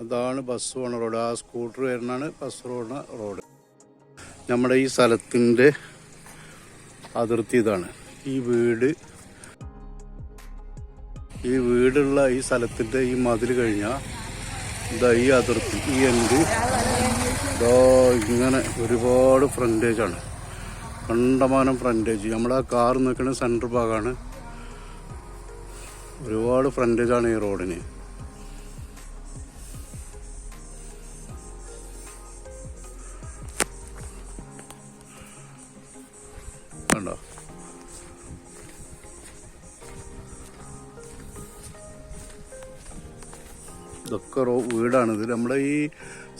അതാണ് ബസ് പോണ റോഡ് ആ സ്കൂട്ടർ വരുന്നതാണ് ബസ് പോണ റോഡ് നമ്മുടെ ഈ സ്ഥലത്തിന്റെ അതിർത്തി ഇതാണ്. ഈ വീട് ഈ വീടുള്ള ഈ സ്ഥലത്തിന്റെ ഈ മതിൽ കഴിഞ്ഞാൽ ഇതാ ഈ അതിർത്തി ഈ എന്റെ ഇതാ ഇങ്ങനെ ഒരുപാട് ഫ്രണ്ടേജാണ് കണ്ടമാനം ഫ്രണ്ടേജ് നമ്മളെ കാർ നിൽക്കുന്ന സെന്റർ ഭാഗമാണ് ഒരുപാട് ഫ്രണ്ടേജാണ് ഈ റോഡിന് ഇതൊക്കെ റോ വീടാണ്. ഇത് നമ്മുടെ ഈ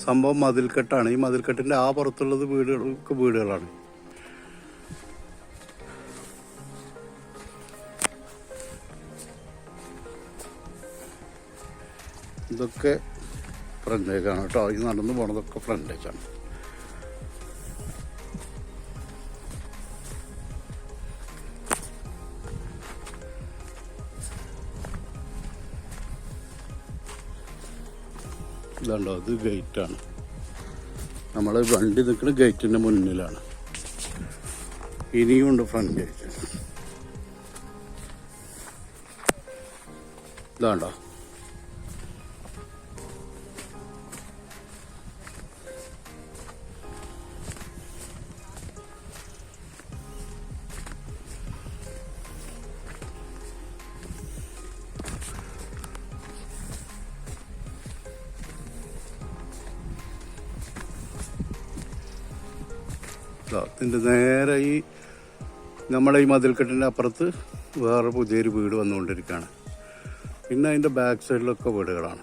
സംഭവം മതിൽക്കെട്ടാണ്. ഈ മതിൽക്കെട്ടിന്റെ ആ പുറത്തുള്ളത് വീടുകൾക്ക് വീടുകളാണ്. ഇതൊക്കെ ഫ്രണ്ടേജാണ് കേട്ടോ. ഈ നടന്നു പോണതൊക്കെ ഫ്രണ്ടേജാണ് ഇതുണ്ടോ ഇത് ഗേറ്റാണ്. നമ്മൾ വണ്ടി നിൽക്കുന്ന ഗേറ്റിന്റെ മുന്നിലാണ്. ഇനിയും ഉണ്ട് ഫ്രണ്ട് ഗേറ്റ് ഇതാണ്ടോ? ഇതാ, ഇതിന്റെ നേരെ ഈ നമ്മുടെ ഈ മതിൽക്കെട്ടിന്റെ അപ്പുറത്ത് വേറെ പുതിയൊരു വീട് വന്നുകൊണ്ടിരിക്കുകയാണ്. പിന്നെ അതിന്റെ ബാക്ക് സൈഡിലൊക്കെ വീടുകളാണ്.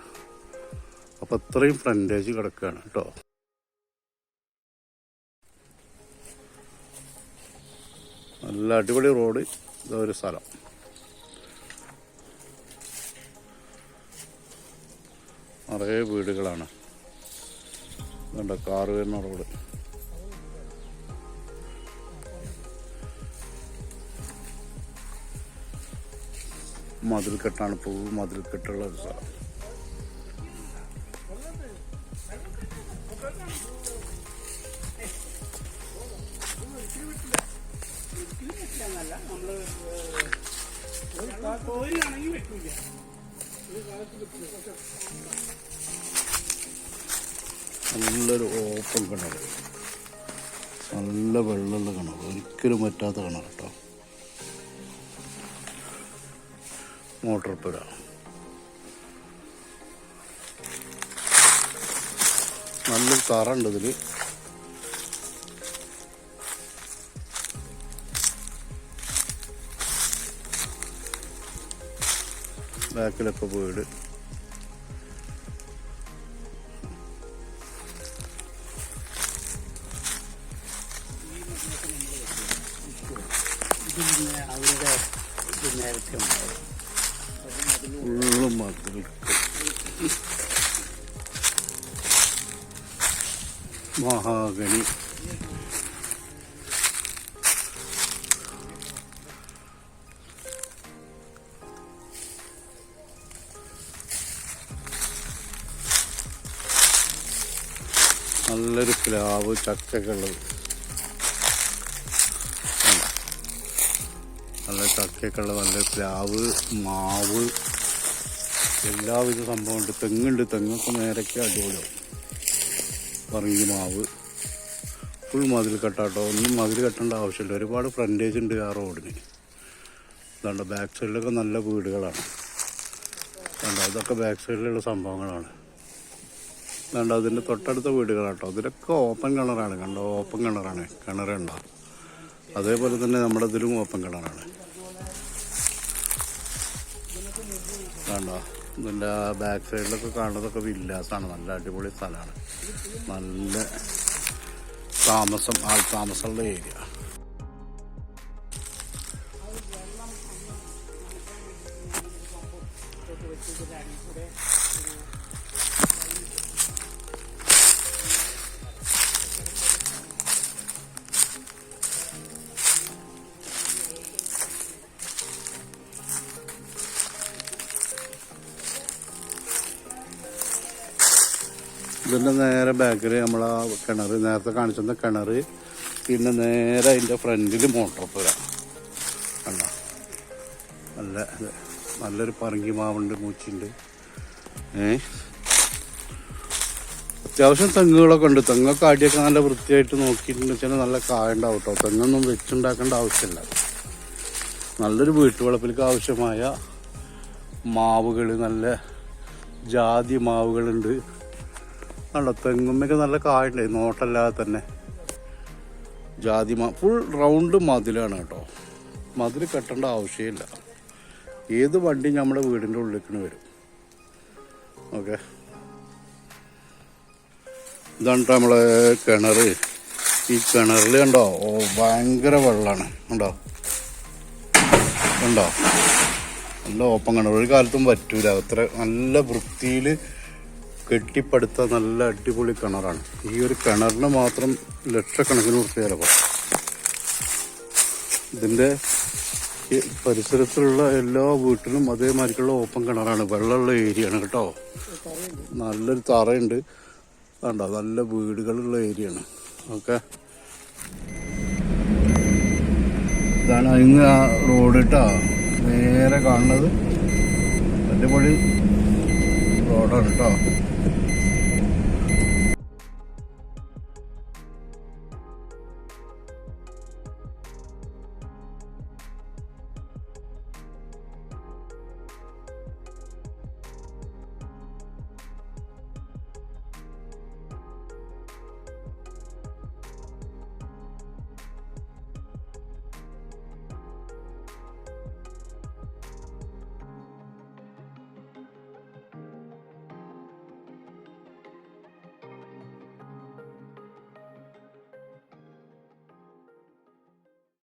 അപ്പോൾ അത്രയും ഫ്രണ്ടേജ് കിടക്കുകയാണ് കേട്ടോ. നല്ല അടിപൊളി റോഡ്. ഇതാ ഒരു സ്ഥലം. നിറയെ വീടുകളാണ്. കാറ് വരുന്ന റോഡ്. മതിൽക്കെട്ടാണ് പൂവ് മതിൽക്കെട്ടുള്ള ഒരു സ്ഥലം. നല്ലൊരു ഓപ്പൺ കിണർ നല്ല വെള്ളമുള്ള കിണർ ഒരിക്കലും പറ്റാത്ത കിണർ കേട്ടോ. മോട്ടോർ പുര നല്ലൊരു തറുണ്ട് ഇതിൽ ബാക്കിലൊക്കെ വീട് അവരുടെ നേരത്തെ ഉണ്ടായത് ഫുള്ളും മതിൽ മഹാഗണി. നല്ലൊരു പ്ലാവ് ഉള്ളത് നല്ല ചക്കയൊക്കെ ഉള്ള നല്ല പ്ലാവ് മാവ്. എല്ലാവിധ സംഭവമുണ്ട്. തെങ്ങുണ്ട്. തെങ്ങൊക്കെ നേരൊക്കെ അടിപൊളിയാവും. പറങ്കി മാവ്. ഫുൾ മതിൽ കെട്ടാട്ടോ. ഒന്നും മതിൽ കെട്ടേണ്ട ആവശ്യമില്ല. ഒരുപാട് ഫ്രണ്ടേജ് ഉണ്ട് ആ റോഡിന്. അതുകൊണ്ട് ബാക്ക് സൈഡിലൊക്കെ നല്ല വീടുകളാണ്. കണ്ടോ അതൊക്കെ ബാക്ക് സൈഡിലുള്ള സംഭവങ്ങളാണ്. അതുകൊണ്ട് അതിന്റെ തൊട്ടടുത്ത വീടുകളാട്ടോ. ഇതിലൊക്കെ ഓപ്പൺ കിണറാണ് കണ്ടോ? ഓപ്പൺ കിണറാണ് കിണറുണ്ടോ? അതേപോലെ തന്നെ നമ്മുടെ ഇതിലും ഓപ്പൺ കിണറാണ് കണ്ടോ? ഇതിന്റെ ബാക്ക് സൈഡിലൊക്കെ കാണുന്നതൊക്കെ വില്ലാസാണ്. നല്ല അടിപൊളി സ്ഥലമാണ്. നല്ല താമസം ആൾ താമസമുള്ള ഏരിയ Thank. ഇതിന്റെ നേരെ ബാക്കിൽ നമ്മൾ ആ കിണർ നേരത്തെ കാണിച്ചിരുന്ന കിണർ പിന്നെ നേരെ അതിന്റെ ഫ്രണ്ടിൽ മോട്ടോർ പുര കണ്ട? നല്ല നല്ലൊരു പറങ്കി മാവുണ്ട് മൂച്ചിണ്ട്. ഏ? അത്യാവശ്യം തെങ്ങുകളൊക്കെ ഉണ്ട്. തെങ്ങൊക്കെ അടിയൊക്കെ നല്ല വൃത്തിയായിട്ട് നോക്കിയിട്ടുണ്ട് വെച്ചാൽ നല്ല കായ ഉണ്ടാവും കേട്ടോ തെങ്ങൊന്നും വെച്ചുണ്ടാക്കേണ്ട ആവശ്യമില്ല. നല്ലൊരു വീട്ടുവളപ്പിലേക്ക് ആവശ്യമായ മാവുകൾ നല്ല ജാതി മാവുകളുണ്ട്. കണ്ടോ തെങ്ങുമ്മയ്ക്ക് നല്ല കായുണ്ടായി നോട്ടല്ലാതെ തന്നെ. ജാതി മാ ഫുൾ റൗണ്ട് മതിലാണ് കേട്ടോ. മതിൽ കെട്ടേണ്ട ആവശ്യമില്ല. ഏത് വണ്ടി നമ്മുടെ വീടിന്റെ ഉള്ളിലേക്ക് വരും. ഓക്കെ. ഇതാണ് നമ്മളെ കിണർ ഈ കിണറിൽ കണ്ടോ ഓ ഭയങ്കര വെള്ളമാണ് കണ്ടോ? കണ്ടോ? നല്ല ഓപ്പൺ കിണർ ഒരു കാലത്തും പറ്റൂല. അത്ര നല്ല വൃത്തിയിൽ കെട്ടിപ്പടുത്ത നല്ല അടിപൊളി കിണറാണ്. ഈ ഒരു കിണറിന് മാത്രം ലക്ഷക്കണക്കിന് ചിലപ്പോൾ ഇതിന്റെ പരിസരത്തുള്ള എല്ലാ വീട്ടിലും അതേമാതിരിക്കുള്ള ഓപ്പൺ കിണറാണ്. വെള്ളമുള്ള ഏരിയ ആണ് കേട്ടോ. നല്ലൊരു തറയുണ്ട്. കണ്ടോ? നല്ല വീടുകളുള്ള ഏരിയ ആണ് ഓക്കെ. ഇതാണ് അതിന് ആ റോഡ് കേട്ടോ. നേരെ കാണുന്നത്. അടിപൊളി റോഡാണ് കേട്ടോ